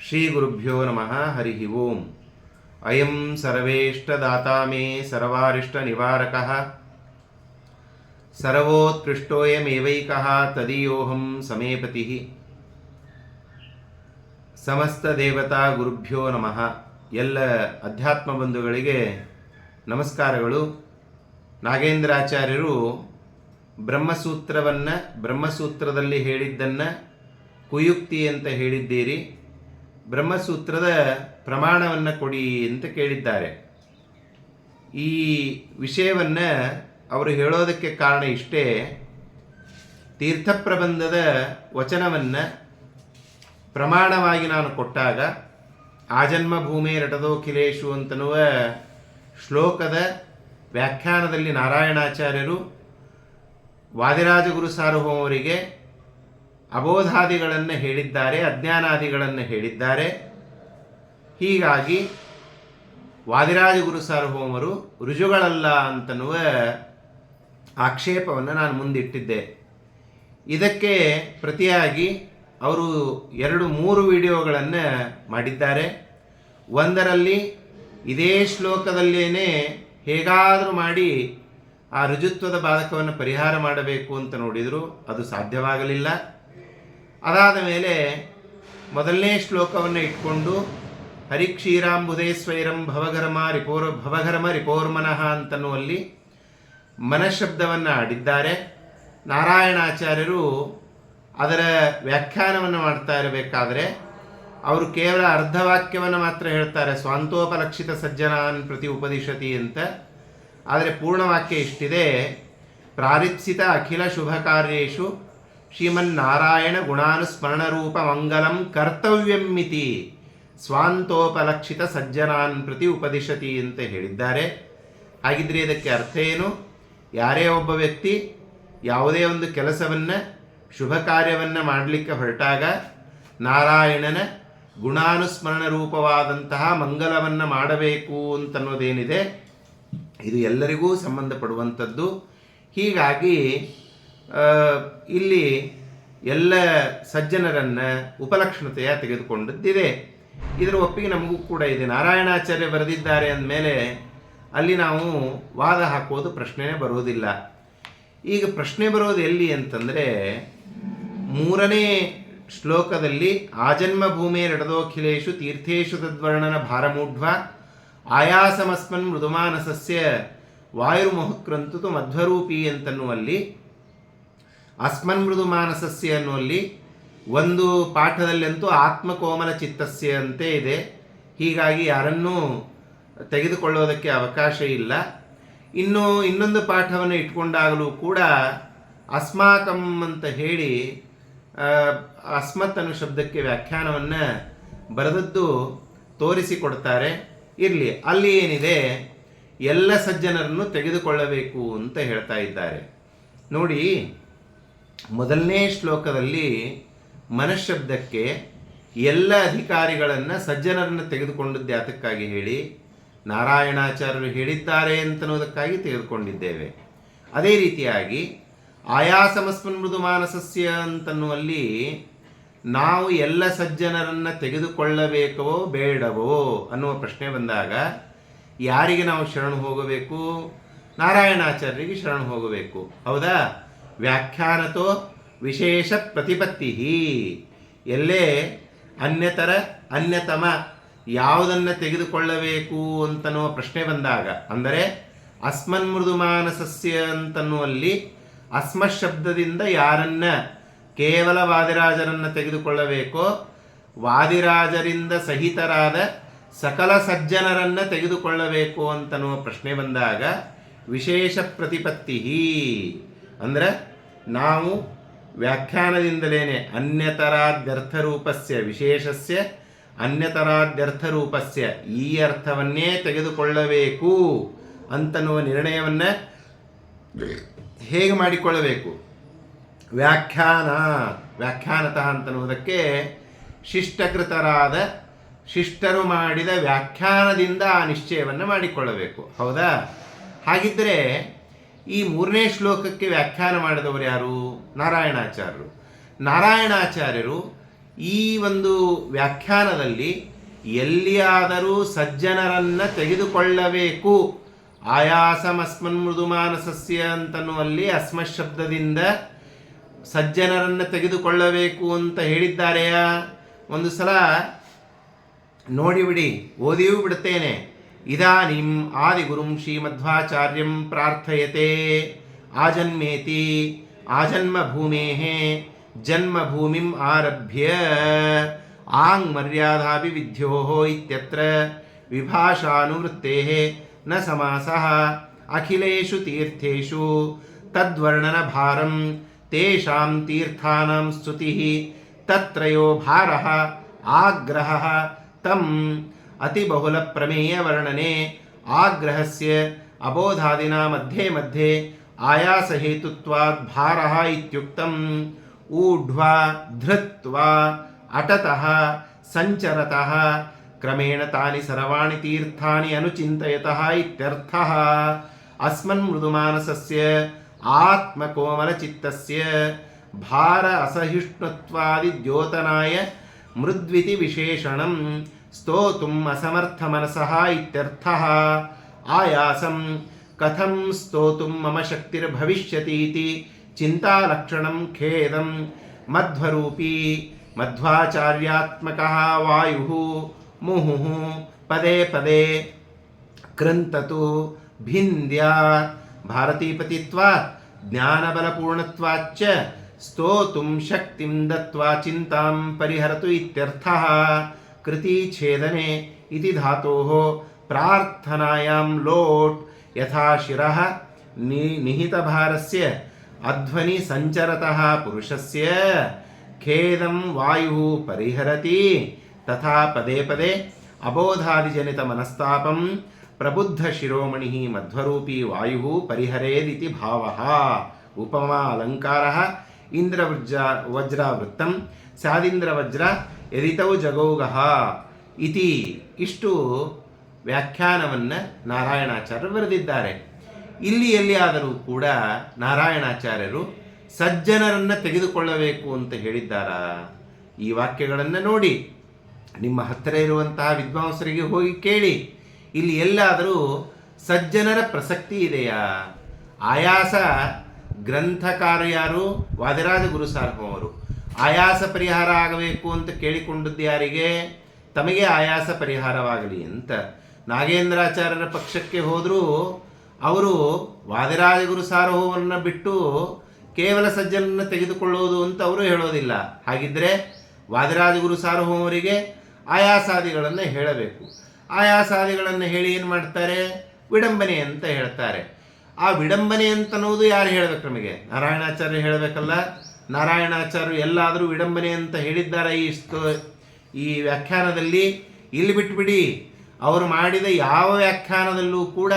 ಶ್ರೀಗುರುಭ್ಯೋ ನಮಃ ಹರಿ ಓಂ ಅಯಂ ಸರ್ವೇಷ್ಟದಾತಾ ಮೇ ಸರ್ವಾರಿಷ್ಟನಿವಾರಕಃ ಸರ್ವೋತ್ಕೃಷ್ಟೋಯಮೇವೈಕಃ ತದೀಯೋಹಂ ಸಮೇಪತಿ ಸಮಸ್ತ ದೇವತಾ ಗುರುಭ್ಯೋ ನಮಃ ಎಲ್ಲ ಅಧ್ಯಾತ್ಮ ಬಂಧುಗಳಿಗೆ ನಮಸ್ಕಾರಗಳು. ನಾಗೇಂದ್ರಾಚಾರ್ಯರು ಬ್ರಹ್ಮಸೂತ್ರವನ್ನು ಬ್ರಹ್ಮಸೂತ್ರದಲ್ಲಿ ಹೇಳಿದ್ದನ್ನು ಕುಯುಕ್ತಿ ಅಂತ ಹೇಳಿದ್ದೀರಿ. ಬ್ರಹ್ಮಸೂತ್ರದ ಪ್ರಮಾಣವನ್ನು ಕೊಡಿ ಅಂತ ಕೇಳಿದ್ದಾರೆ. ಈ ವಿಷಯವನ್ನು ಅವರು ಹೇಳೋದಕ್ಕೆ ಕಾರಣ ಇಷ್ಟೇ ತೀರ್ಥಪ್ರಬಂಧದ ವಚನವನ್ನು ಪ್ರಮಾಣವಾಗಿ ನಾನು ಕೊಟ್ಟಾಗ ಆಜನ್ಮ ಭೂಮಿ ರಟದೋಖಿಲೇಶು ಅಂತನ್ನುವ ಶ್ಲೋಕದ ವ್ಯಾಖ್ಯಾನದಲ್ಲಿ ನಾರಾಯಣಾಚಾರ್ಯರು ವಾದಿರಾಜಗುರು ಸಾರ್ವಭೌಮರಿಗೆ ಅಬೋಧಾದಿಗಳನ್ನು ಹೇಳಿದ್ದಾರೆ, ಅಜ್ಞಾನಾದಿಗಳನ್ನು ಹೇಳಿದ್ದಾರೆ. ಹೀಗಾಗಿ ವಾದಿರಾಜ ಗುರು ಸಾರ್ವಭೌಮರು ರುಜುಗಳಲ್ಲ ಅಂತನ್ನುವ ಆಕ್ಷೇಪವನ್ನು ನಾನು ಮುಂದಿಟ್ಟಿದ್ದೆ. ಇದಕ್ಕೆ ಪ್ರತಿಯಾಗಿ ಅವರು ಎರಡು ಮೂರು ವಿಡಿಯೋಗಳನ್ನು ಮಾಡಿದ್ದಾರೆ. ಒಂದರಲ್ಲಿ ಇದೇ ಶ್ಲೋಕದಲ್ಲೇ ಹೇಗಾದರೂ ಮಾಡಿ ಆ ರುಜುತ್ವದ ಬಾಧಕವನ್ನು ಪರಿಹಾರ ಮಾಡಬೇಕು ಅಂತ ನೋಡಿದರು. ಅದು ಸಾಧ್ಯವಾಗಲಿಲ್ಲ. ಅದಾದ ಮೇಲೆ ಮೊದಲನೇ ಶ್ಲೋಕವನ್ನು ಇಟ್ಕೊಂಡು ಹರಿಕ್ಷೀರಾಂಬುದೇ ಸ್ವೈರಂ ಭವಗರಮ ರಿಪೋರ್ ಭವಘರ್ಮ ರಿಪೋರ್ಮನಃ ಅಂತನ್ನುವಲ್ಲಿ ಮನಃಶಬ್ದವನ್ನು ಆಡಿದ್ದಾರೆ. ನಾರಾಯಣಾಚಾರ್ಯರು ಅದರ ವ್ಯಾಖ್ಯಾನವನ್ನು ಮಾಡ್ತಾ ಇರಬೇಕಾದ್ರೆ, ಅವರು ಕೇವಲ ಅರ್ಧವಾಕ್ಯವನ್ನು ಮಾತ್ರ ಹೇಳ್ತಾರೆ, ಸ್ವಾಂತೋಪಲಕ್ಷಿತ ಸಜ್ಜನಾನ್ ಪ್ರತಿ ಉಪದಿಶತಿ ಅಂತ. ಆದರೆ ಪೂರ್ಣವಾಕ್ಯ ಇಷ್ಟಿದೆ. ಪ್ರಾರಿಪ್ಸಿತ ಅಖಿಲ ಶುಭ ಕಾರ್ಯೇಶು ಶ್ರೀಮನ್ನಾರಾಯಣ ಗುಣಾನುಸ್ಮರಣರೂಪ ಮಂಗಲಂ ಕರ್ತವ್ಯಮಿತಿ. ಸ್ವಾಂತೋಪಲಕ್ಷಿತ ಸಜ್ಜನಾನ್ ಪ್ರತಿ ಉಪದಿಶತಿ ಅಂತ ಹೇಳಿದ್ದಾರೆ. ಹಾಗಿದ್ರೆ ಇದಕ್ಕೆ ಅರ್ಥ ಏನು? ಯಾರೇ ಒಬ್ಬ ವ್ಯಕ್ತಿ ಯಾವುದೇ ಒಂದು ಕೆಲಸವನ್ನು, ಶುಭ ಕಾರ್ಯವನ್ನು ಮಾಡಲಿಕ್ಕೆ ಹೊರಟಾಗ ನಾರಾಯಣನ ಗುಣಾನುಸ್ಮರಣ ರೂಪವಾದಂತಹ ಮಂಗಲವನ್ನು ಮಾಡಬೇಕು ಅಂತನ್ನೋದೇನಿದೆ? ಇದು ಎಲ್ಲರಿಗೂ ಸಂಬಂಧಪಡುವಂಥದ್ದು. ಹೀಗಾಗಿ ಇಲ್ಲಿ ಎಲ್ಲ ಸಜ್ಜನರನ್ನು ಉಪಲಕ್ಷಣತೆಯ ತೆಗೆದುಕೊಂಡಿದ್ದಿದೆ. ಇದರ ಒಪ್ಪಿಗೆ ನಮಗೂ ಕೂಡ ಇದೆ. ನಾರಾಯಣಾಚಾರ್ಯ ಬರೆದಿದ್ದಾರೆ ಅಂದಮೇಲೆ ಅಲ್ಲಿ ನಾವು ವಾದ ಹಾಕೋದು ಪ್ರಶ್ನೆನೇ ಬರೋದಿಲ್ಲ. ಈಗ ಪ್ರಶ್ನೆ ಬರೋದು ಎಲ್ಲಿ ಅಂತಂದರೆ, ಮೂರನೇ ಶ್ಲೋಕದಲ್ಲಿ ಆಜನ್ಮ ಭೂಮಿ ನಡೆದೋಖಿಲೇಶು ತೀರ್ಥೇಶು ತದ್ವರ್ಣನ ಭಾರಮೂಢ್ವ, ಆಯಾಸಮಸ್ಮನ್ ಮೃದುಮಾನಸಸ್ಯ ವಾಯುರ್ಮುಹಕ್ರಂತು ಮಧ್ವರೂಪಿ ಅಂತನ್ನುವಲ್ಲಿ ಅಸ್ಮನ್ ಮೃದು ಮಾನಸಸ್ಯ ಅನ್ನುವಲ್ಲಿ ಒಂದು ಪಾಠದಲ್ಲಂತೂ ಆತ್ಮಕೋಮಲ ಚಿತ್ತಸ್ಯ ಅಂತೆ ಇದೆ. ಹೀಗಾಗಿ ಯಾರನ್ನೂ ತೆಗೆದುಕೊಳ್ಳೋದಕ್ಕೆ ಅವಕಾಶ ಇಲ್ಲ. ಇನ್ನು ಇನ್ನೊಂದು ಪಾಠವನ್ನು ಇಟ್ಕೊಂಡಾಗಲೂ ಕೂಡ ಅಸ್ಮಾಕಂ ಅಂತ ಹೇಳಿ ಅಸ್ಮತ್ ಅನ್ನೋ ಶಬ್ದಕ್ಕೆ ವ್ಯಾಖ್ಯಾನವನ್ನು ಬರೆದದ್ದು ತೋರಿಸಿಕೊಡ್ತಾರೆ. ಇರಲಿ, ಅಲ್ಲಿ ಏನಿದೆ? ಎಲ್ಲ ಸಜ್ಜನರನ್ನು ತೆಗೆದುಕೊಳ್ಳಬೇಕು ಅಂತ ಹೇಳ್ತಾ ಇದ್ದಾರೆ. ನೋಡಿ ಮೊದಲನೇ ಶ್ಲೋಕದಲ್ಲಿ ಮನಃಶಬ್ದಕ್ಕೆ ಎಲ್ಲ ಅಧಿಕಾರಿಗಳನ್ನು ಸಜ್ಜನರನ್ನು ತೆಗೆದುಕೊಂಡದ್ದು ಅದಕ್ಕಾಗಿ ಹೇಳಿ, ನಾರಾಯಣಾಚಾರ್ಯರು ಹೇಳಿದ್ದಾರೆ ಅಂತನ್ನೋದಕ್ಕಾಗಿ ತೆಗೆದುಕೊಂಡಿದ್ದೇವೆ. ಅದೇ ರೀತಿಯಾಗಿ ಆಯಾಸಮಸ್ಮನ್ ಮೃದು ಮಾನಸಸ್ಯ ಅಂತನ್ನುವಲ್ಲಿ ನಾವು ಎಲ್ಲ ಸಜ್ಜನರನ್ನು ತೆಗೆದುಕೊಳ್ಳಬೇಕೋ ಬೇಡವೋ ಅನ್ನುವ ಪ್ರಶ್ನೆ ಬಂದಾಗ, ಯಾರಿಗೆ ನಾವು ಶರಣು ಹೋಗಬೇಕು? ನಾರಾಯಣಾಚಾರ್ಯರಿಗೆ ಶರಣು ಹೋಗಬೇಕು. ಹೌದಾ? ವ್ಯಾಖ್ಯಾನತೋ ವಿಶೇಷ ಪ್ರತಿಪತ್ತಿ. ಎಲ್ಲೇ ಅನ್ಯತರ ಅನ್ಯತಮ ಯಾವುದನ್ನು ತೆಗೆದುಕೊಳ್ಳಬೇಕು ಅಂತನೋ ಪ್ರಶ್ನೆ ಬಂದಾಗ, ಅಂದರೆ ಅಸ್ಮನ್ ಮೃದು ಮಾನಸಸ್ಯ ಅಂತನ್ನುವಲ್ಲಿ ಅಸ್ಮ ಶಬ್ದದಿಂದ ಯಾರನ್ನ ಕೇವಲ ವಾದಿರಾಜರನ್ನು ತೆಗೆದುಕೊಳ್ಳಬೇಕೋ, ವಾದಿರಾಜರಿಂದ ಸಹಿತರಾದ ಸಕಲ ಸಜ್ಜನರನ್ನು ತೆಗೆದುಕೊಳ್ಳಬೇಕು ಅಂತನೋ ಪ್ರಶ್ನೆ ಬಂದಾಗ, ವಿಶೇಷ ಪ್ರತಿಪತ್ತಿ. ಅಂದರೆ ನಾವು ವ್ಯಾಖ್ಯಾನದಿಂದಲೇ ಅನ್ಯತರಾದ್ಯರ್ಥರೂಪಸ್ಯ, ವಿಶೇಷಸ್ಯ, ಅನ್ಯತರಾದ್ಯರ್ಥರೂಪಸ್ಯ ಈ ಅರ್ಥವನ್ನೇ ತೆಗೆದುಕೊಳ್ಳಬೇಕು ಅಂತನ್ನುವ ನಿರ್ಣಯವನ್ನು ಹೇಗೆ ಮಾಡಿಕೊಳ್ಳಬೇಕು? ವ್ಯಾಖ್ಯಾನ, ವ್ಯಾಖ್ಯಾನತಃ ಅಂತನ್ನುವುದಕ್ಕೆ ಶಿಷ್ಟಕೃತರಾದ ಶಿಷ್ಟರು ಮಾಡಿದ ವ್ಯಾಖ್ಯಾನದಿಂದ ಆ ನಿಶ್ಚಯವನ್ನು ಮಾಡಿಕೊಳ್ಳಬೇಕು. ಹೌದಾ? ಹಾಗಿದ್ದರೆ ಈ ಮೂರನೇ ಶ್ಲೋಕಕ್ಕೆ ವ್ಯಾಖ್ಯಾನ ಮಾಡಿದವರು ಯಾರು? ನಾರಾಯಣಾಚಾರ್ಯರು. ನಾರಾಯಣಾಚಾರ್ಯರು ಈ ಒಂದು ವ್ಯಾಖ್ಯಾನದಲ್ಲಿ ಎಲ್ಲಿಯಾದರೂ ಸಜ್ಜನರನ್ನು ತೆಗೆದುಕೊಳ್ಳಬೇಕು. ಆಯಾಸಮಸ್ಮನ್ ಮೃದುಮಾನಸಸ್ಯ ಅಂತನ್ನುವಲ್ಲಿ ಅಸ್ಮಶಬ್ದದಿಂದ ಸಜ್ಜನರನ್ನ ತೆಗೆದುಕೊಳ್ಳಬೇಕು ಅಂತ ಹೇಳಿದ್ದಾರೆಯಾ? ಒಂದು ಸಲ ನೋಡಿಬಿಡಿ ಓದಿಯೂ ಬಿಡುತ್ತೇನೆ. इदानीम् आदिगुरुं श्रीमध्वाचार्यं प्रार्थयते। आजन्मेति, आजन्मभूमेः जन्मभूमिम् आरभ्य। आङ्मर्यादाभिविद्योः इत्यत्र विभाषानुवृत्तेः न समासः। अखिलेषु तीर्थेषु तद्वर्णनभारं तेषां तीर्थानां स्तुतिः, तत्रयो भारः, आग्रहः, तम् अतिबहुल प्रमेय वर्णने आग्रहस्य अबोधादिना मध्ये मध्ये आयास हेतुत्वात् भारः इत्युक्तम् ऊढ्वा धृत्वा अटतः सञ्चरतः क्रमेण तानि सर्वाणि तीर्थानि अनुचिन्तयतः इत्यर्थः अस्मन् मृदुमानसस्य आत्मकोमलचित्तस्य भार असहिष्णुत्वादिद्योतनाय मृद्विति विशेषणम् स्तोतुम् असमर्थमनसः इत्यर्थः। आयासं कथं स्तोतुं मम शक्तिर्भविष्यति इति चिन्तालक्षणं खेदं मध्वरूपी। मध्वाचार्यात्मकः वायुः। मुहुः। पदे पदे। कृन्ततु। भिन्द्यात् भारतीपतित्वात्। ज्ञानबलपूर्णत्वाच्च। स्तोतुं शक्तिं दत्त्वा चिन्तां परिहरतु इत्यर्थः। कृति छेदने इति धातोः प्रार्थनायां लोट् यथा शिरः नि निहितभारस्य अध्वनि सञ्चरतः पुरुषस्य खेदं वायुः परिहरति तथा पदे पदे अबोधादिजनितमनस्तापं प्रबुद्धशिरोमणिः मध्वरूपी वायुः परिहरेदिति भावः उपमा अलङ्कारः इन्द्रवज्र वज्रावृत्तं स्यादिन्द्रवज्र ಎರಿತೌ ಜಗೌಗಹ ಇತಿ. ಇಷ್ಟು ವ್ಯಾಖ್ಯಾನವನ್ನು ನಾರಾಯಣಾಚಾರ್ಯರು ಬರೆದಿದ್ದಾರೆ. ಇಲ್ಲಿ ಎಲ್ಲಿಯಾದರೂ ಕೂಡ ನಾರಾಯಣಾಚಾರ್ಯರು ಸಜ್ಜನರನ್ನು ತೆಗೆದುಕೊಳ್ಳಬೇಕು ಅಂತ ಹೇಳಿದ್ದಾರಾ? ಈ ವಾಕ್ಯಗಳನ್ನು ನೋಡಿ. ನಿಮ್ಮ ಹತ್ತಿರ ಇರುವಂತಹ ವಿದ್ವಾಂಸರಿಗೆ ಹೋಗಿ ಕೇಳಿ. ಇಲ್ಲಿ ಎಲ್ಲಾದರೂ ಸಜ್ಜನರ ಪ್ರಸಕ್ತಿ ಇದೆಯಾ? ಆಯಾಸ ಗ್ರಂಥಕಾರ ಯಾರು? ವಾದಿರಾಜ ಗುರು ಆಯಾಸ ಪರಿಹಾರ ಆಗಬೇಕು ಅಂತ ಕೇಳಿಕೊಂಡದ್ದು ಯಾರಿಗೆ? ತಮಗೆ ಆಯಾಸ ಪರಿಹಾರವಾಗಲಿ ಅಂತ. ನಾಗೇಂದ್ರಾಚಾರ್ಯರ ಪಕ್ಷಕ್ಕೆ ಹೋದರೂ ಅವರು ವಾದಿರಾಜಗುರು ಗುರು ಸಾರ್ವಭೌಮರನ್ನ ಬಿಟ್ಟು ಕೇವಲ ಸಜ್ಜನನ್ನು ತೆಗೆದುಕೊಳ್ಳುವುದು ಅಂತ ಅವರು ಹೇಳೋದಿಲ್ಲ. ಹಾಗಿದ್ದರೆ ವಾದಿರಾಜಗುರು ಸಾರ್ವಭೌಮರಿಗೆ ಆಯಾಸಾದಿಗಳನ್ನು ಹೇಳಬೇಕು. ಆಯಾಸಾದಿಗಳನ್ನು ಹೇಳಿ ಏನು ಮಾಡ್ತಾರೆ? ವಿಡಂಬನೆ ಅಂತ ಹೇಳ್ತಾರೆ. ಆ ವಿಡಂಬನೆ ಅಂತನ್ನುವುದು ಯಾರು ಹೇಳಬೇಕು ನಮಗೆ? ನಾರಾಯಣಾಚಾರ್ಯ ಹೇಳಬೇಕಲ್ಲ. ನಾರಾಯಣಾಚಾರ್ಯರು ಎಲ್ಲಾದರೂ ವಿಡಂಬನೆ ಅಂತ ಹೇಳಿದ್ದಾರೆ ಈ ಈ ವ್ಯಾಖ್ಯಾನದಲ್ಲಿ? ಇಲ್ಲಿ ಬಿಟ್ಬಿಡಿ. ಅವರು ಮಾಡಿದ ಯಾವ ವ್ಯಾಖ್ಯಾನದಲ್ಲೂ ಕೂಡ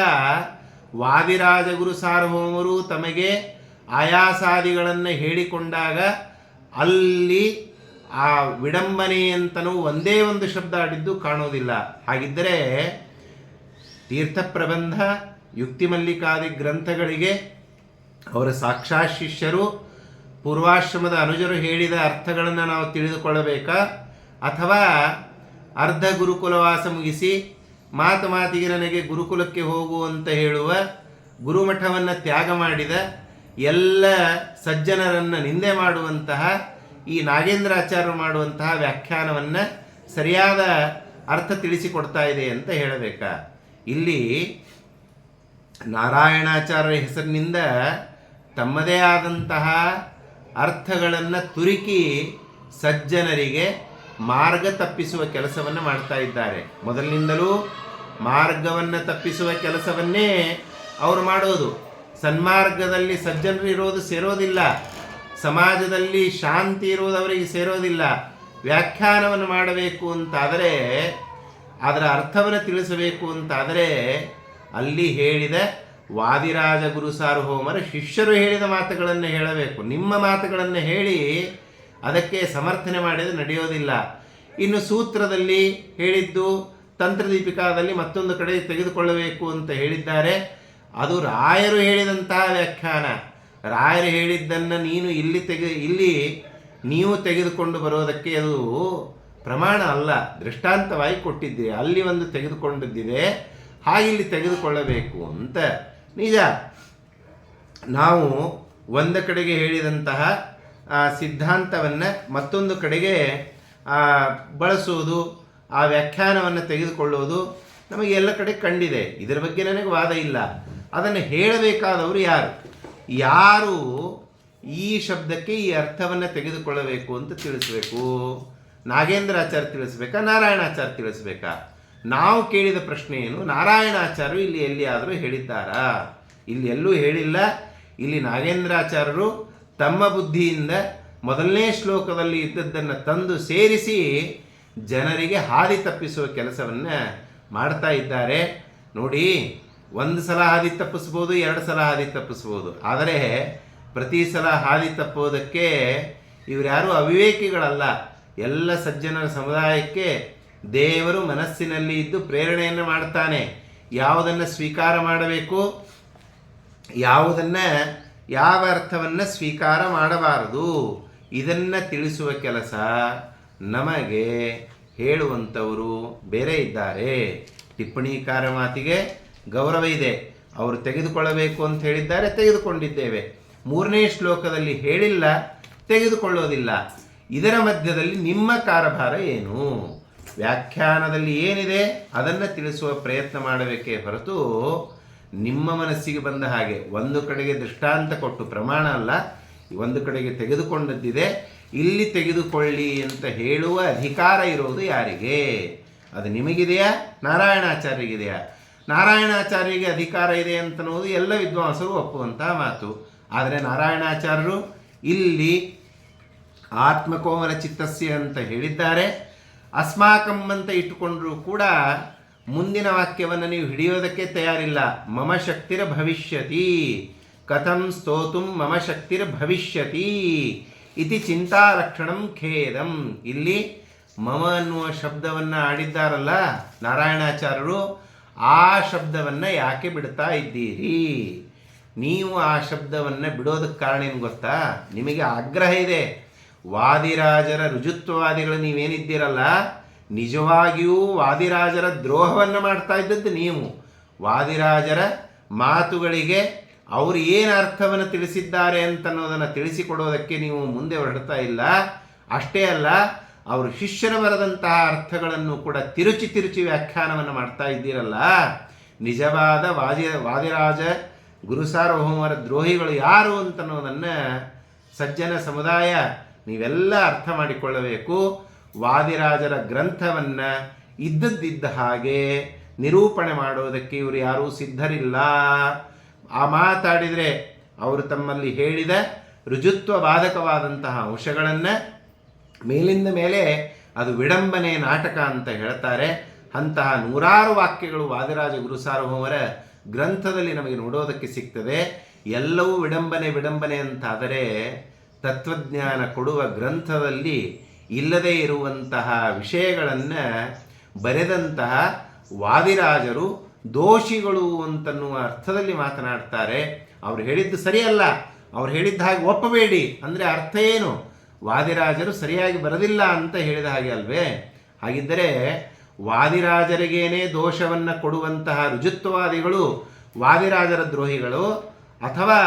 ವಾದಿರಾಜಗುರು ಸಾರ್ವಭೌಮರು ತಮಗೆ ಆಯಾಸಾದಿಗಳನ್ನು ಹೇಳಿಕೊಂಡಾಗ ಅಲ್ಲಿ ಆ ವಿಡಂಬನೆ ಅಂತನೂ ಒಂದೇ ಒಂದು ಶಬ್ದ ಆಡಿದ್ದು ಕಾಣೋದಿಲ್ಲ. ಹಾಗಿದ್ದರೆ ತೀರ್ಥಪ್ರಬಂಧ ಯುಕ್ತಿ ಮಲ್ಲಿಕಾದಿ ಗ್ರಂಥಗಳಿಗೆ ಅವರ ಸಾಕ್ಷಾತ್ ಶಿಷ್ಯರು ಪೂರ್ವಾಶ್ರಮದ ಅನುಜರು ಹೇಳಿದ ಅರ್ಥಗಳನ್ನು ನಾವು ತಿಳಿದುಕೊಳ್ಳಬೇಕಾ? ಅಥವಾ ಅರ್ಧ ಗುರುಕುಲವಾಸ ಮುಗಿಸಿ ಮಾತು ಮಾತಿಗೆ ನನಗೆ ಗುರುಕುಲಕ್ಕೆ ಹೋಗು ಅಂತ ಹೇಳುವ ಗುರುಮಠವನ್ನು ತ್ಯಾಗ ಮಾಡಿದ ಎಲ್ಲ ಸಜ್ಜನರನ್ನು ನಿಂದೆ ಮಾಡುವಂತಹ ಈ ನಾಗೇಂದ್ರಾಚಾರ್ಯರು ಮಾಡುವಂತಹ ವ್ಯಾಖ್ಯಾನವನ್ನು ಸರಿಯಾದ ಅರ್ಥ ತಿಳಿಸಿಕೊಡ್ತಾ ಇದೆ ಅಂತ ಹೇಳಬೇಕಾ? ಇಲ್ಲಿ ನಾರಾಯಣಾಚಾರ್ಯರ ಹೆಸರಿನಿಂದ ತಮ್ಮದೇ ಆದಂತಹ ಅರ್ಥಗಳನ್ನು ತುರುಕಿ ಸಜ್ಜನರಿಗೆ ಮಾರ್ಗ ತಪ್ಪಿಸುವ ಕೆಲಸವನ್ನು ಮಾಡ್ತಾ ಇದ್ದಾರೆ. ಮೊದಲಿನಿಂದಲೂ ಮಾರ್ಗವನ್ನು ತಪ್ಪಿಸುವ ಕೆಲಸವನ್ನೇ ಅವರು ಮಾಡೋದು. ಸನ್ಮಾರ್ಗದಲ್ಲಿ ಸಜ್ಜನರು ಇರೋದು ಸೇರೋದಿಲ್ಲ. ಸಮಾಜದಲ್ಲಿ ಶಾಂತಿ ಇರುವುದು ಅವರಿಗೆ ಸೇರೋದಿಲ್ಲ. ವ್ಯಾಖ್ಯಾನವನ್ನು ಮಾಡಬೇಕು ಅಂತಾದರೆ, ಅದರ ಅರ್ಥವನ್ನು ತಿಳಿಸಬೇಕು ಅಂತಾದರೆ, ಅಲ್ಲಿ ಹೇಳಿದ ವಾದಿರಾಜ ಗುರು ಸಾರ್ವಭೌಮರ ಶಿಷ್ಯರು ಹೇಳಿದ ಮಾತುಗಳನ್ನು ಹೇಳಬೇಕು. ನಿಮ್ಮ ಮಾತುಗಳನ್ನು ಹೇಳಿ ಅದಕ್ಕೆ ಸಮರ್ಥನೆ ಮಾಡಿದರೆ ನಡೆಯೋದಿಲ್ಲ. ಇನ್ನು ಸೂತ್ರದಲ್ಲಿ ಹೇಳಿದ್ದು, ತಂತ್ರದೀಪಿಕಾದಲ್ಲಿ ಮತ್ತೊಂದು ಕಡೆ ತೆಗೆದುಕೊಳ್ಳಬೇಕು ಅಂತ ಹೇಳಿದ್ದಾರೆ. ಅದು ರಾಯರು ಹೇಳಿದಂತಹ ವ್ಯಾಖ್ಯಾನ. ರಾಯರು ಹೇಳಿದ್ದನ್ನು ನೀನು ಇಲ್ಲಿ ತೆಗೆ, ಇಲ್ಲಿ ನೀವು ತೆಗೆದುಕೊಂಡು ಬರೋದಕ್ಕೆ ಅದು ಪ್ರಮಾಣ ಅಲ್ಲ, ದೃಷ್ಟಾಂತವಾಗಿ ಕೊಟ್ಟಿದ್ದೀರಿ. ಅಲ್ಲಿ ಒಂದು ತೆಗೆದುಕೊಂಡಿದ್ದಿದೆ, ಹಾಗಿಲ್ಲಿ ತೆಗೆದುಕೊಳ್ಳಬೇಕು ಅಂತ ನಿಜ ನಾವು ಒಂದು ಕಡೆಗೆ ಹೇಳಿದಂತಹ ಸಿದ್ಧಾಂತವನ್ನು ಮತ್ತೊಂದು ಕಡೆಗೆ ಬಳಸುವುದು, ಆ ವ್ಯಾಖ್ಯಾನವನ್ನು ತೆಗೆದುಕೊಳ್ಳುವುದು ನಮಗೆ ಎಲ್ಲ ಕಡೆ ಕಂಡಿದೆ. ಇದರ ಬಗ್ಗೆ ನನಗೆ ವಾದ ಇಲ್ಲ. ಅದನ್ನು ಹೇಳಬೇಕಾದವರು ಯಾರು? ಯಾರು ಈ ಶಬ್ದಕ್ಕೆ ಈ ಅರ್ಥವನ್ನು ತೆಗೆದುಕೊಳ್ಳಬೇಕು ಅಂತ ತಿಳಿಸ್ಬೇಕು? ನಾಗೇಂದ್ರಾಚಾರ್ಯ ತಿಳಿಸ್ಬೇಕಾ, ನಾರಾಯಣಾಚಾರ್ಯ ತಿಳಿಸ್ಬೇಕಾ? ನಾವು ಕೇಳಿದ ಪ್ರಶ್ನೆ ಏನು ನಾರಾಯಣಾಚಾರ್ಯರು ಇಲ್ಲಿ ಎಲ್ಲಿಯಾದರೂ ಹೇಳಿದ್ದಾರಾ? ಇಲ್ಲಿ ಎಲ್ಲೂ ಹೇಳಿಲ್ಲ. ಇಲ್ಲಿ ನಾಗೇಂದ್ರಾಚಾರ್ಯರು ತಮ್ಮ ಬುದ್ಧಿಯಿಂದ ಮೊದಲನೇ ಶ್ಲೋಕದಲ್ಲಿ ಇದ್ದದ್ದನ್ನು ತಂದು ಸೇರಿಸಿ ಜನರಿಗೆ ಹಾದಿ ತಪ್ಪಿಸುವ ಕೆಲಸವನ್ನು ಮಾಡ್ತಾ ಇದ್ದಾರೆ. ನೋಡಿ, ಒಂದು ಸಲ ಹಾದಿ ತಪ್ಪಿಸ್ಬೋದು, ಎರಡು ಸಲ ಹಾದಿ ತಪ್ಪಿಸ್ಬೋದು. ಆದರೆ ಪ್ರತಿ ಸಲ ಹಾದಿ ತಪ್ಪೋದಕ್ಕೆ ಇವರ್ಯಾರು ಅವಿವೇಕಿಗಳಲ್ಲ. ಎಲ್ಲ ಸಜ್ಜನರ ಸಮುದಾಯಕ್ಕೆ ದೇವರು ಮನಸ್ಸಿನಲ್ಲಿ ಇದ್ದು ಪ್ರೇರಣೆಯನ್ನು ಮಾಡ್ತಾನೆ. ಯಾವುದನ್ನು ಸ್ವೀಕಾರ ಮಾಡಬೇಕು? ಯಾವುದನ್ನು, ಯಾವ ಅರ್ಥವನ್ನು ಸ್ವೀಕಾರ ಮಾಡಬಾರದು? ಇದನ್ನು ತಿಳಿಸುವ ಕೆಲಸ ನಮಗೆ ಹೇಳುವಂಥವರು ಬೇರೆ ಇದ್ದಾರೆ. ಟಿಪ್ಪಣಿಕಾರ ಮಾತಿಗೆ ಗೌರವ ಇದೆ. ಅವರು ತೆಗೆದುಕೊಳ್ಳಬೇಕು ಅಂತ ಹೇಳಿದ್ದಾರೆ, ತೆಗೆದುಕೊಂಡಿದ್ದೇವೆ. ಮೂರನೇ ಶ್ಲೋಕದಲ್ಲಿ ಹೇಳಿಲ್ಲ, ತೆಗೆದುಕೊಳ್ಳೋದಿಲ್ಲ. ಇದರ ಮಧ್ಯದಲ್ಲಿ ನಿಮ್ಮ ಕಾರಭಾರ ಏನು? ವ್ಯಾಖ್ಯಾನದಲ್ಲಿ ಏನಿದೆ ಅದನ್ನು ತಿಳಿಸುವ ಪ್ರಯತ್ನ ಮಾಡಬೇಕೇ ಹೊರತು ನಿಮ್ಮ ಮನಸ್ಸಿಗೆ ಬಂದ ಹಾಗೆ ಒಂದು ಕಡೆಗೆ ದೃಷ್ಟಾಂತ ಕೊಟ್ಟು ಪ್ರಮಾಣ ಅಲ್ಲ ಒಂದು ಕಡೆಗೆ ತೆಗೆದುಕೊಂಡದ್ದಿದೆ, ಇಲ್ಲಿ ತೆಗೆದುಕೊಳ್ಳಿ ಅಂತ ಹೇಳುವ ಅಧಿಕಾರ ಇರೋದು ಯಾರಿಗೆ? ಅದು ನಿಮಗಿದೆಯಾ? ನಾರಾಯಣಾಚಾರ್ಯಗಿದೆಯಾ ನಾರಾಯಣಾಚಾರ್ಯಗೆ ಅಧಿಕಾರ ಇದೆ ಅಂತನ್ನುವುದು ಎಲ್ಲ ವಿದ್ವಾಂಸರು ಒಪ್ಪುವಂತಹ ಮಾತು. ಆದರೆ ನಾರಾಯಣಾಚಾರ್ಯರು ಇಲ್ಲಿ ಆತ್ಮಕೋಮಲ ಚಿತ್ತಸ್ಯ ಅಂತ ಹೇಳಿದ್ದಾರೆ. ಅಸ್ಮಾಕಂ ಅಂತ ಇಟ್ಟುಕೊಂಡ್ರೂ ಕೂಡ ಮುಂದಿನ ವಾಕ್ಯವನ್ನು ನೀವು ಹಿಡಿಯೋದಕ್ಕೆ ತಯಾರಿಲ್ಲ. ಮಮ ಶಕ್ತಿರ ಭವಿಷ್ಯತಿ. ಕಥಂ ಸ್ತೋತು ಮಮ ಶಕ್ತಿರ ಭವಿಷ್ಯತಿ. ಇತಿ ಚಿಂತಾಲಕ್ಷಣಂ ಖೇದಂ. ಇಲ್ಲಿ ಮಮ ಅನ್ನುವ ಶಬ್ದವನ್ನು ಆಡಿದ್ದಾರಲ್ಲ ನಾರಾಯಣಾಚಾರ್ಯರು, ಆ ಶಬ್ದವನ್ನು ಯಾಕೆ ಬಿಡ್ತಾ ಇದ್ದೀರಿ? ನೀವು ಆ ಶಬ್ದವನ್ನು ಬಿಡೋದಕ್ಕೆ ಕಾರಣ ಏನು ಗೊತ್ತಾ? ನಿಮಗೆ ಆಗ್ರಹ ಇದೆ. ವಾದಿರಾಜರ ರುಜುತ್ವವಾದಿಗಳು ನೀವೇನಿದ್ದೀರಲ್ಲ, ನಿಜವಾಗಿಯೂ ವಾದಿರಾಜರ ದ್ರೋಹವನ್ನು ಮಾಡ್ತಾ ಇದ್ದದ್ದು ನೀವು. ವಾದಿರಾಜರ ಮಾತುಗಳಿಗೆ ಅವರು ಏನು ಅರ್ಥವನ್ನು ತಿಳಿಸಿದ್ದಾರೆ ಅಂತನ್ನೋದನ್ನು ತಿಳಿಸಿಕೊಡೋದಕ್ಕೆ ನೀವು ಮುಂದೆ ಹೊರಡ್ತಾ ಇಲ್ಲ. ಅಷ್ಟೇ ಅಲ್ಲ, ಅವರು ಶಿಷ್ಯರ ಬರೆದಂತಹ ಅರ್ಥಗಳನ್ನು ಕೂಡ ತಿರುಚಿ ತಿರುಚಿ ವ್ಯಾಖ್ಯಾನವನ್ನು ಮಾಡ್ತಾ ಇದ್ದೀರಲ್ಲ. ನಿಜವಾದ ವಾದಿ, ವಾದಿರಾಜ ಗುರು ಸಾರ್ವಭೌಮರ ದ್ರೋಹಿಗಳು ಯಾರು ಅಂತನ್ನೋದನ್ನು ಸಜ್ಜನ ಸಮುದಾಯ ನೀವೆಲ್ಲ ಅರ್ಥ ಮಾಡಿಕೊಳ್ಳಬೇಕು. ವಾದಿರಾಜರ ಗ್ರಂಥವನ್ನು ಇದ್ದದ್ದಿದ್ದ ಹಾಗೆ ನಿರೂಪಣೆ ಮಾಡೋದಕ್ಕೆ ಇವರು ಯಾರೂ ಸಿದ್ಧರಿಲ್ಲ. ಆ ಮಾತಾಡಿದರೆ ಅವರು ತಮ್ಮಲ್ಲಿ ಹೇಳಿದ ರುಜುತ್ವ ಬಾಧಕವಾದಂತಹ ಅಂಶಗಳನ್ನು ಮೇಲಿಂದ ಮೇಲೆ ಅದು ವಿಡಂಬನೆ ನಾಟಕ ಅಂತ ಹೇಳ್ತಾರೆ. ಅಂತಹ ನೂರಾರು ವಾಕ್ಯಗಳು ವಾದಿರಾಜ ಗುರು ಸಾರ್ವಭೌಮರ ಗ್ರಂಥದಲ್ಲಿ ನಮಗೆ ನೋಡೋದಕ್ಕೆ ಸಿಗ್ತದೆ. ಎಲ್ಲವೂ ವಿಡಂಬನೆ ವಿಡಂಬನೆ ಅಂತಾದರೆ ತತ್ವಜ್ಞಾನ ಕೊಡುವ ಗ್ರಂಥದಲ್ಲಿ ಇಲ್ಲದೇ ಇರುವಂತಹ ವಿಷಯಗಳನ್ನು ಬರೆದಂತಹ ವಾದಿರಾಜರು, ದೋಷಿಗಳು ಅಂತನ್ನುವ ಅರ್ಥದಲ್ಲಿ ಮಾತನಾಡ್ತಾರೆ. ಅವರು ಹೇಳಿದ್ದು ಸರಿಯಲ್ಲ. ಅವ್ರು ಹೇಳಿದ್ದ ಹಾಗೆ ಒಪ್ಪಬೇಡಿ. ಅಂದರೆ ಅರ್ಥ ಏನು? ವಾದಿರಾಜರು ಸರಿಯಾಗಿ ಬರದಿಲ್ಲ ಅಂತ ಹೇಳಿದ ಹಾಗೆ ಅಲ್ವೇ? ಹಾಗಿದ್ದರೆ ವಾದಿರಾಜರಿಗೇನೇ ದೋಷವನ್ನು ಕೊಡುವಂತಹ ರುಜುತ್ವವಾದಿಗಳು, ವಾದಿರಾಜರ ದ್ರೋಹಿಗಳು, ಅಥವಾ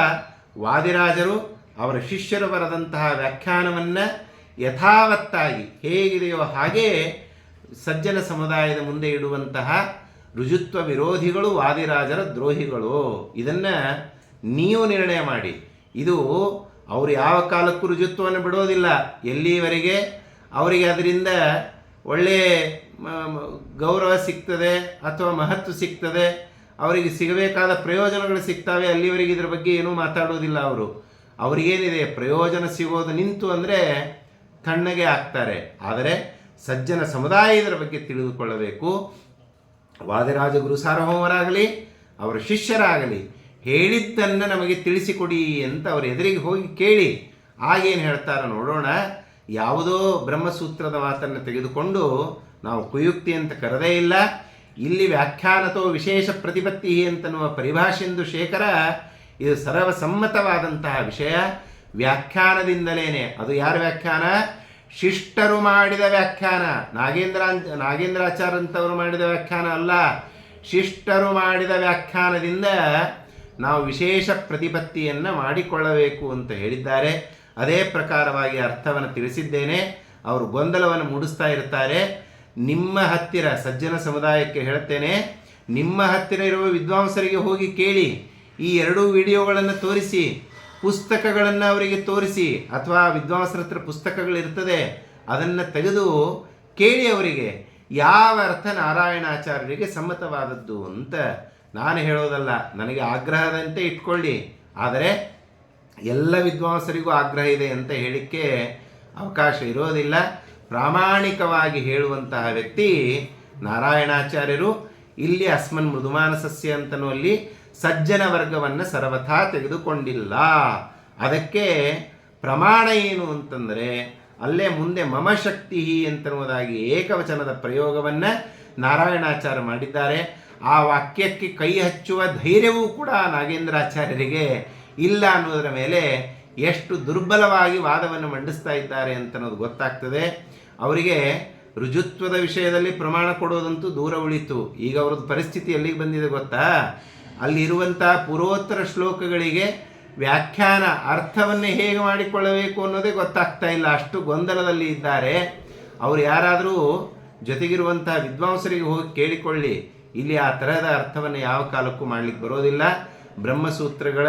ವಾದಿರಾಜರು ಅವರ ಶಿಷ್ಯರು ಬರೆದಂತಹ ವ್ಯಾಖ್ಯಾನವನ್ನು ಯಥಾವತ್ತಾಗಿ ಹೇಗಿದೆಯೋ ಹಾಗೇ ಸಜ್ಜನ ಸಮುದಾಯದ ಮುಂದೆ ಇಡುವಂತಹ ರುಜುತ್ವ ವಿರೋಧಿಗಳು, ವಾದಿರಾಜರ ದ್ರೋಹಿಗಳು. ಇದನ್ನು ನೀವು ನಿರ್ಣಯ ಮಾಡಿ. ಇದು ಅವರು ಯಾವ ಕಾಲಕ್ಕೂ ರುಜುತ್ವವನ್ನು ಬಿಡೋದಿಲ್ಲ. ಎಲ್ಲಿವರೆಗೆ ಅವರಿಗೆ ಅದರಿಂದ ಒಳ್ಳೆ, ಮ- ಮ- ಗೌರವ ಸಿಗ್ತದೆ ಅಥವಾ ಮಹತ್ವ ಸಿಗ್ತದೆ, ಅವರಿಗೆ ಸಿಗಬೇಕಾದ ಪ್ರಯೋಜನಗಳು ಸಿಗ್ತವೆ, ಅಲ್ಲಿವರೆಗೆ ಇದರ ಬಗ್ಗೆ ಏನೂ ಮಾತಾಡೋದಿಲ್ಲ ಅವರು. ಅವರಿಗೇನಿದೆ? ಪ್ರಯೋಜನ ಸಿಗೋದು ನಿಂತು ಅಂದರೆ ತಣ್ಣಗೆ ಆಗ್ತಾರೆ. ಆದರೆ ಸಜ್ಜನ ಸಮುದಾಯ ಇದರ ಬಗ್ಗೆ ತಿಳಿದುಕೊಳ್ಳಬೇಕು. ವಾದಿರಾಜ ಗುರು ಸಾರ್ವಭೌಮರಾಗಲಿ, ಅವರ ಶಿಷ್ಯರಾಗಲಿ, ಹೇಳಿದ್ದನ್ನು ನಮಗೆ ತಿಳಿಸಿಕೊಡಿ ಅಂತ ಅವ್ರ ಎದುರಿಗೆ ಹೋಗಿ ಕೇಳಿ. ಆಗೇನು ಹೇಳ್ತಾರೋ ನೋಡೋಣ. ಯಾವುದೋ ಬ್ರಹ್ಮಸೂತ್ರದ ಮಾತನ್ನು ತೆಗೆದುಕೊಂಡು ನಾವು ಕುಯುಕ್ತಿ ಅಂತ ಕರೆದೇ ಇಲ್ಲ. ಇಲ್ಲಿ ವ್ಯಾಖ್ಯಾನತೋ ವಿಶೇಷ ಪ್ರತಿಪತ್ತಿ ಅಂತನ್ನುವ ಪರಿಭಾಷೆಂದು ಶೇಖರ ಇದು ಸರ್ವಸಮ್ಮತವಾದಂತಹ ವಿಷಯ. ವ್ಯಾಖ್ಯಾನದಿಂದಲೇನೆ. ಅದು ಯಾರ ವ್ಯಾಖ್ಯಾನ? ಶಿಷ್ಟರು ಮಾಡಿದ ವ್ಯಾಖ್ಯಾನ. ನಾಗೇಂದ್ರ ನಾಗೇಂದ್ರಾಚಾರ್ಯಂಥವರು ಮಾಡಿದ ವ್ಯಾಖ್ಯಾನ ಅಲ್ಲ. ಶಿಷ್ಟರು ಮಾಡಿದ ವ್ಯಾಖ್ಯಾನದಿಂದ ನಾವು ವಿಶೇಷ ಪ್ರತಿಪತ್ತಿಯನ್ನು ಮಾಡಿಕೊಳ್ಳಬೇಕು ಅಂತ ಹೇಳಿದ್ದಾರೆ. ಅದೇ ಪ್ರಕಾರವಾಗಿ ಅರ್ಥವನ್ನು ತಿಳಿಸಿದ್ದೇನೆ. ಅವರು ಗೊಂದಲವನ್ನು ಮೂಡಿಸ್ತಾ ಇರ್ತಾರೆ. ನಿಮ್ಮ ಹತ್ತಿರ, ಸಜ್ಜನ ಸಮುದಾಯಕ್ಕೆ ಹೇಳುತ್ತೇನೆ, ನಿಮ್ಮ ಹತ್ತಿರ ಇರುವ ವಿದ್ವಾಂಸರಿಗೆ ಹೋಗಿ ಕೇಳಿ. ಈ ಎರಡೂ ವಿಡಿಯೋಗಳನ್ನು ತೋರಿಸಿ, ಪುಸ್ತಕಗಳನ್ನು ಅವರಿಗೆ ತೋರಿಸಿ ಅಥವಾ ವಿದ್ವಾಂಸರ ಹತ್ರ ಪುಸ್ತಕಗಳಿರ್ತದೆ, ಅದನ್ನು ತೆಗೆದು ಕೇಳಿ ಅವರಿಗೆ, ಯಾವ ಅರ್ಥ ನಾರಾಯಣಾಚಾರ್ಯರಿಗೆ ಸಮ್ಮತವಾದದ್ದು ಅಂತ ನಾನು ಹೇಳೋದಲ್ಲ. ನನಗೆ ಆಗ್ರಹದಂತೆ ಇಟ್ಕೊಳ್ಳಿ. ಆದರೆ ಎಲ್ಲ ವಿದ್ವಾಂಸರಿಗೂ ಆಗ್ರಹ ಇದೆ ಅಂತ ಹೇಳಿಕ್ಕೆ ಅವಕಾಶ ಇರೋದಿಲ್ಲ. ಪ್ರಾಮಾಣಿಕವಾಗಿ ಹೇಳುವಂತಹ ವ್ಯಕ್ತಿ ನಾರಾಯಣಾಚಾರ್ಯರು. ಇಲ್ಲಿ ಅಸ್ಮನ್ ಮೃದುಮಾನಸಸ್ಯ ಅಂತನ್ನುವಲ್ಲಿ ಸಜ್ಜನ ವರ್ಗವನ್ನು ಸರ್ವಥಾ ತೆಗೆದುಕೊಂಡಿಲ್ಲ. ಅದಕ್ಕೆ ಪ್ರಮಾಣ ಏನು ಅಂತಂದರೆ, ಅಲ್ಲೇ ಮುಂದೆ ಮಮ ಶಕ್ತಿ ಅಂತನ್ನುವುದಾಗಿ ಏಕವಚನದ ಪ್ರಯೋಗವನ್ನು ನಾರಾಯಣಾಚಾರ್ಯ ಮಾಡಿದ್ದಾರೆ. ಆ ವಾಕ್ಯಕ್ಕೆ ಕೈ ಹಚ್ಚುವ ಧೈರ್ಯವೂ ಕೂಡ ನಾಗೇಂದ್ರಾಚಾರ್ಯರಿಗೆ ಇಲ್ಲ ಅನ್ನೋದರ ಮೇಲೆ ಎಷ್ಟು ದುರ್ಬಲವಾಗಿ ವಾದವನ್ನು ಮಂಡಿಸ್ತಾ ಇದ್ದಾರೆ ಅಂತ ಅನ್ನೋದು ಗೊತ್ತಾಗ್ತದೆ. ಅವರಿಗೆ ರುಜುತ್ವದ ವಿಷಯದಲ್ಲಿ ಪ್ರಮಾಣ ಕೊಡೋದಂತೂ ದೂರ ಉಳಿತು. ಈಗ ಅವ್ರದ್ದು ಪರಿಸ್ಥಿತಿ ಎಲ್ಲಿಗೆ ಬಂದಿದೆ ಗೊತ್ತಾ? ಅಲ್ಲಿರುವಂಥ ಪೂರ್ವೋತ್ತರ ಶ್ಲೋಕಗಳಿಗೆ ವ್ಯಾಖ್ಯಾನ ಅರ್ಥವನ್ನು ಹೇಗೆ ಮಾಡಿಕೊಳ್ಳಬೇಕು ಅನ್ನೋದೇ ಗೊತ್ತಾಗ್ತಾ ಇಲ್ಲ. ಅಷ್ಟು ಗೊಂದಲದಲ್ಲಿ ಇದ್ದಾರೆ. ಅವರು ಯಾರಾದರೂ ಜೊತೆಗಿರುವಂಥ ವಿದ್ವಾಂಸರಿಗೆ ಹೋಗಿ ಕೇಳಿಕೊಳ್ಳಿ. ಇಲ್ಲಿ ಆ ತರಹದ ಅರ್ಥವನ್ನು ಯಾವ ಕಾಲಕ್ಕೂ ಮಾಡಲಿಕ್ಕೆ ಬರೋದಿಲ್ಲ. ಬ್ರಹ್ಮಸೂತ್ರಗಳ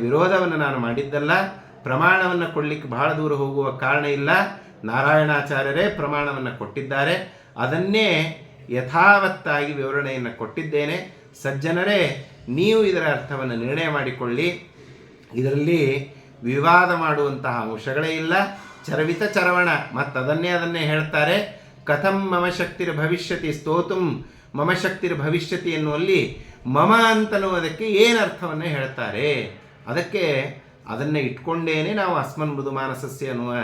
ವಿರೋಧವನ್ನು ನಾನು ಮಾಡಿದ್ದಲ್ಲ. ಪ್ರಮಾಣವನ್ನು ಕೊಡಲಿಕ್ಕೆ ಬಹಳ ದೂರ ಹೋಗುವ ಕಾರಣ ಇಲ್ಲ. ನಾರಾಯಣಾಚಾರ್ಯರೇ ಪ್ರಮಾಣವನ್ನು ಕೊಟ್ಟಿದ್ದಾರೆ. ಅದನ್ನೇ ಯಥಾವತ್ತಾಗಿ ವಿವರಣೆಯನ್ನು ಕೊಟ್ಟಿದ್ದೇನೆ. ಸಜ್ಜನರೇ, ನೀವು ಇದರ ಅರ್ಥವನ್ನು ನಿರ್ಣಯ ಮಾಡಿಕೊಳ್ಳಿ. ಇದರಲ್ಲಿ ವಿವಾದ ಮಾಡುವಂತಹ ಅಂಶಗಳೇ ಇಲ್ಲ. ಚರವಿತ ಚರವಣ ಮತ್ತು ಅದನ್ನೇ ಅದನ್ನೇ ಹೇಳ್ತಾರೆ. ಕಥಂ ಮಮ ಶಕ್ತಿರ ಭವಿಷ್ಯತಿ ಸ್ತೋತುಂ, ಮಮ ಶಕ್ತಿರ ಭವಿಷ್ಯತಿ ಎನ್ನುವಲ್ಲಿ ಮಮ ಅಂತಲೂ ಅದಕ್ಕೆ ಏನು ಅರ್ಥವನ್ನು ಹೇಳ್ತಾರೆ. ಅದಕ್ಕೆ ಅದನ್ನೇ ಇಟ್ಕೊಂಡೇನೆ ನಾವು ಅಸ್ಮನ್ ಮೃದು ಮಾನಸಸ್ಯ ಅನ್ನುವ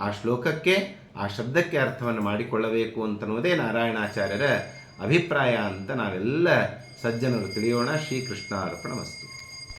ಆ ಶ್ಲೋಕಕ್ಕೆ, ಆ ಶಬ್ದಕ್ಕೆ ಅರ್ಥವನ್ನು ಮಾಡಿಕೊಳ್ಳಬೇಕು ಅಂತನ್ನುವುದೇ ನಾರಾಯಣಾಚಾರ್ಯರ ಅಭಿಪ್ರಾಯ ಅಂತ ನಾವೆಲ್ಲ ಸಜ್ಜನರು ತಿಳಿಯೋಣ ಶ್ರೀಕೃಷ್ಣ